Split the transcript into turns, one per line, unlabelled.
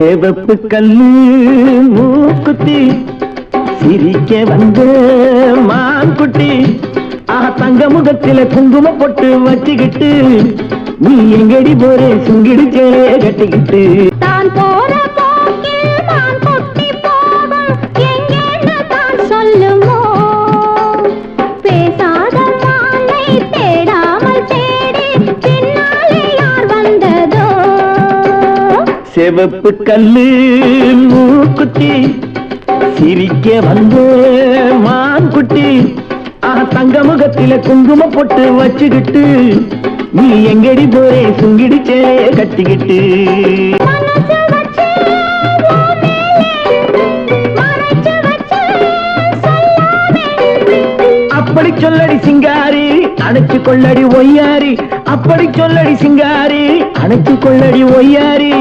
சேவப்பு கல்லு மூக்குத்தி சிரிக்க வந்த மான்குட்டி. ஆஹா தங்க முகத்தில குங்கும பொட்டு வச்சுக்கிட்டு நீ எங்கடி போறே? சுங்கிடி சேலைய கட்டிக்கிட்டு.
தான் போற
செவப்பு கல்லு மூக்குத்தி. சிரிக்க வந்த மான்குட்டி. தங்க முகத்தில குங்கும பொட்டு வச்சுக்கிட்டு. நீ எங்கடி போறே? சுங்கிடி சேலைய கட்டிக்கிட்டு. அப்படி சொல்லடி சிங்காரி அணைச்சு கொள்ளடி ஒய்யாரி. அப்படி சொல்லடி சிங்காரி அணைச்சு கொள்ளடி ஒய்யாரி.